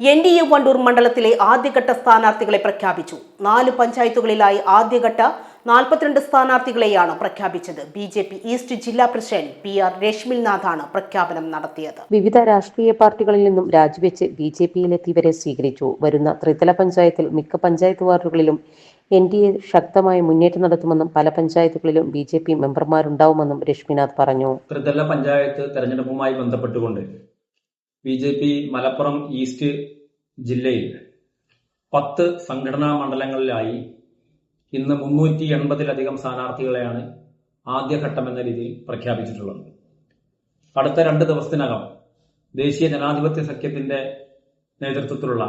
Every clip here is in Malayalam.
എൻ ഡി എ വണ്ടൂർ മണ്ഡലത്തിലെ ആദ്യഘട്ട സ്ഥാനാർത്ഥികളെ പ്രഖ്യാപിച്ചു. നാല് പഞ്ചായത്തുകളിലായി ആദ്യഘട്ട നാൽപ്പത്തിരണ്ട് സ്ഥാനാർത്ഥികളെയാണ് പ്രഖ്യാപിച്ചത്. ബി ജെ പി ഈസ്റ്റ് ജില്ലാ പ്രസിഡന്റ് പി ആർ രശ്മിൽനാഥാണ് പ്രഖ്യാപനം നടത്തിയത്. വിവിധ രാഷ്ട്രീയ പാർട്ടികളിൽ നിന്നും രാജിവെച്ച് ബി ജെ പിയിലെത്തിയവരെ സ്വീകരിച്ചു. വരുന്ന ത്രിതല പഞ്ചായത്തിൽ മിക്ക പഞ്ചായത്ത് വാർഡുകളിലും എൻ ഡി എ ശക്തമായ മുന്നേറ്റം നടത്തുമെന്നും പല പഞ്ചായത്തുകളിലും ബി ജെ പി മെമ്പർമാരുണ്ടാവുമെന്നും രശ്മിനാഥ് പറഞ്ഞു. ത്രിതല പഞ്ചായത്ത് തെരഞ്ഞെടുപ്പുമായി ബന്ധപ്പെട്ടുകൊണ്ട് B J P Malappuram east ജില്ലയിൽ പത്ത് സംഘടനാ മണ്ഡലങ്ങളിലായി ഇന്ന് മുന്നൂറ്റി എൺപതിലധികം സ്ഥാനാർത്ഥികളെയാണ് ആദ്യഘട്ടം എന്ന രീതിയിൽ പ്രഖ്യാപിച്ചിട്ടുള്ളത്. അടുത്ത രണ്ട് ദിവസത്തിനകം ദേശീയ ജനാധിപത്യ സഖ്യത്തിന്റെ നേതൃത്വത്തിലുള്ള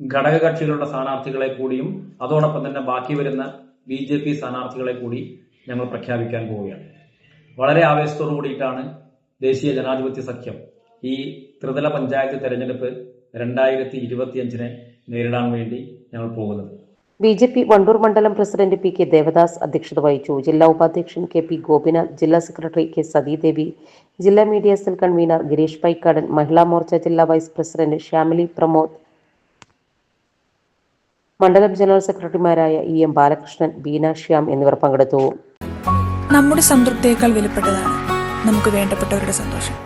ഘടകകക്ഷികളുടെ സ്ഥാനാർത്ഥികളെ കൂടിയും അതോടൊപ്പം തന്നെ ബാക്കി വരുന്ന ബി ജെ പി സ്ഥാനാർത്ഥികളെ കൂടി ഞങ്ങൾ പ്രഖ്യാപിക്കാൻ പോവുകയാണ്. വളരെ ആവേശത്തോടു കൂടിയിട്ടാണ് ദേശീയ ജനാധിപത്യ സഖ്യം ഈ ത്രിതല പഞ്ചായത്ത് തെരഞ്ഞെടുപ്പ് രണ്ടായിരത്തി ഇരുപത്തിയഞ്ചിനെ നേരിടാൻ വേണ്ടി ഞങ്ങൾ പോകുന്നത്. ബി ജെ പി വണ്ടൂർ മണ്ഡലം പ്രസിഡന്റ് പി കെ ദേവദാസ് അധ്യക്ഷത വഹിച്ചു. ജില്ലാ ഉപാധ്യക്ഷൻ കെ പി ഗോപിനാഥ് ജില്ലാ സെക്രട്ടറി കെ സതീദേവി ജില്ലാ media cell convener Girish Paikkadan Mahila Morcha ജില്ലാ വൈസ് പ്രസിഡന്റ് ശ്യാമിലി പ്രമോദ് മണ്ഡലം ജനറൽ സെക്രട്ടറിമാരായ ഇ എം ബാലകൃഷ്ണൻ ബീന ശ്യാം എന്നിവർ പങ്കെടുത്തു. നമ്മുടെ സംതൃപ്തിയേക്കാൾ വിലപ്പെട്ടതാണ് നമുക്ക് വേണ്ടപ്പെട്ടവരുടെ സന്തോഷം.